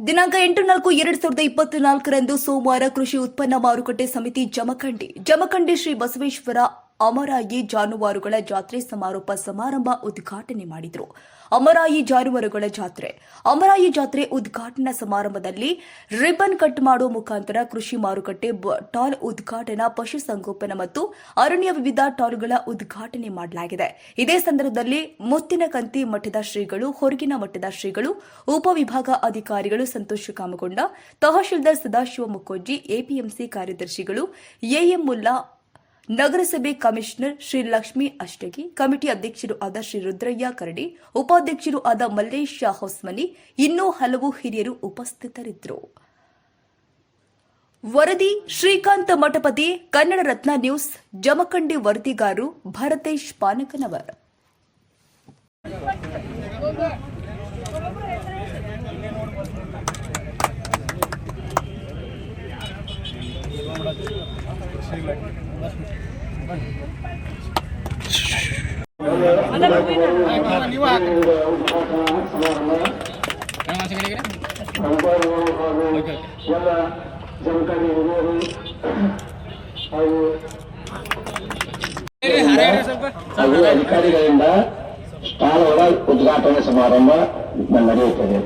ದಿನಾಂಕ ಎಂಟು ನಾಲ್ಕು ಎರಡ್ ಸಾವಿರದ ಇಪ್ಪತ್ನಾಲ್ಕರಂದು ಸೋಮವಾರ ಕೃಷಿ ಉತ್ಪನ್ನ ಮಾರುಕಟ್ಟೆ ಸಮಿತಿ ಜಮಖಂಡಿ ಜಮಖಂಡಿ ಶ್ರೀ ಬಸವೇಶ್ವರ ಅಮರಾಯಿ ಜಾನುವಾರುಗಳ ಜಾತ್ರೆ ಸಮಾರೋಪ ಸಮಾರಂಭ ಉದ್ಘಾಟನೆ ಮಾಡಿದರು. ಅಮರಾಯಿ ಜಾನುವಾರುಗಳ ಜಾತ್ರೆ. ಅಮರಾಯಿ ಜಾತ್ರೆ ಉದ್ಘಾಟನಾ ಸಮಾರಂಭದಲ್ಲಿ ರಿಬನ್ ಕಟ್ ಮಾಡುವ ಮುಖಾಂತರ ಕೃಷಿ ಮಾರುಕಟ್ಟೆ ಟಾಲ್ ಉದ್ಘಾಟನಾ ಪಶುಸಂಗೋಪನಾ ಮತ್ತು ಅರಣ್ಯ ವಿವಿಧ ಟಾಲ್ಗಳ ಉದ್ಘಾಟನೆ ಮಾಡಲಾಗಿದೆ. ಇದೇ ಸಂದರ್ಭದಲ್ಲಿ ಮುತ್ತಿನಕಂತಿ ಮಠದ ಶ್ರೀಗಳು, ಹೊರಗಿನ ಮಠದ ಶ್ರೀಗಳು, ಉಪವಿಭಾಗ ಅಧಿಕಾರಿಗಳು ಸಂತೋಷ ಕಾಮಗೊಂಡ ತಹಶೀಲ್ದಾರ್ ಸದಾಶಿವ ಮುಖೋಜಿ ಎಪಿಎಂಸಿ ಕಾರ್ಯದರ್ಶಿಗಳು ಎಎಂ ಮುಲ್ಲಾ ನಗರಸಭೆ ಕಮಿಷನರ್ ಶ್ರೀ ಲಕ್ಷ್ಮಿ ಅಷ್ಟಗಿ, ಕಮಿಟಿ ಅಧ್ಯಕ್ಷರು ಆದ ಶ್ರೀ ರುದ್ರಯ್ಯ ಕರಡಿ, ಉಪಾಧ್ಯಕ್ಷರು ಆದ ಮಲ್ಲೇಶ್ ಹೊಸ್ಮನಿ, ಇನ್ನೂ ಹಲವು ಹಿರಿಯರು ಉಪಸ್ಥಿತರಿದ್ದರು. ವರದಿ ಶ್ರೀಕಾಂತ ಮಠಪತಿ, ಕನ್ನಡ ರತ್ನ ನ್ಯೂಸ್, ಜಮಖಂಡಿ ವರದಿಗಾರು ಭರತೇಶ್ ಪಾನಕನವರ್. ಹಾಗೂ ಅಧಿಕಾರಿಗಳಿಂದ ಪಾಲುಗಳ ಉದ್ಘಾಟನೆ ಸಮಾರಂಭ ನಡೆಯುತ್ತದೆ.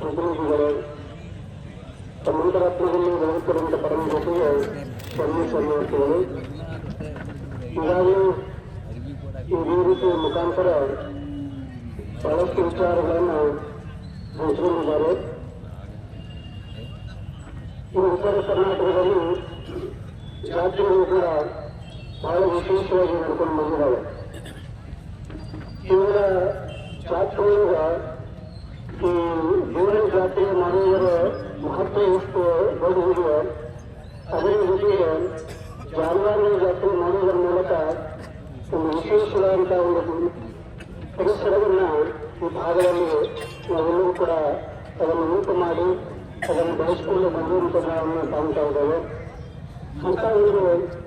ಪ್ರತಿನಿಧಿಗಳು ಸಮುದ್ರತ್ನದಲ್ಲಿ ಬೆಳೆಯುತ್ತಿರುವಂತಹ ಪರಮ ಜೊತೆಗೆ ಪರಮೇಶ್ವರಮೂರ್ತಿಗಳು ಈಗಾಗಲೇ ಈ ರೀತಿಯ ಮುಖಾಂತರ ಬಹಳಷ್ಟು ವಿಚಾರಗಳನ್ನು ಹಂಚಿಕೊಂಡಿದ್ದಾರೆ ಈ ಉತ್ತರ ಕರ್ನಾಟಕದಲ್ಲಿ ಜಾತ್ರೆಗಳು ಕೂಡ ಬಹಳ ವಿಶೇಷವಾಗಿ ನಡ್ಕೊಂಡು ಬಂದಿದ್ದಾವೆ ಇವರ ಜಾತ್ರೆಯೊಳಗ ಈ ದೇವರ ಜಾತ್ರೆ ಮಾಡುವುದರ ಮಹತ್ವ ಎಷ್ಟು ದೊಡ್ಡದಿದೆ ಅದರ ಜೊತೆಗೆ ಜಾನುವಾರು ಜಾತ್ರೆ ಮಾಡುವುದರ ಮೂಲಕ ಒಂದು ವಿಶೇಷವಾದಂತಹ ಒಂದು ಪರಿಸರವನ್ನ ಈ ಭಾಗದಲ್ಲಿ ನಾವೆಲ್ಲರೂ ಕೂಡ ಅದನ್ನು ಉಂಟು ಮಾಡಿ ಅದನ್ನು ಬೆಳೆಸಿಕೊಂಡು ಬಂದಿರುವಂತ ನಾವು ಕಾಣ್ತಾ ಇದ್ದೇವೆ ಅಂತ ಒಂದು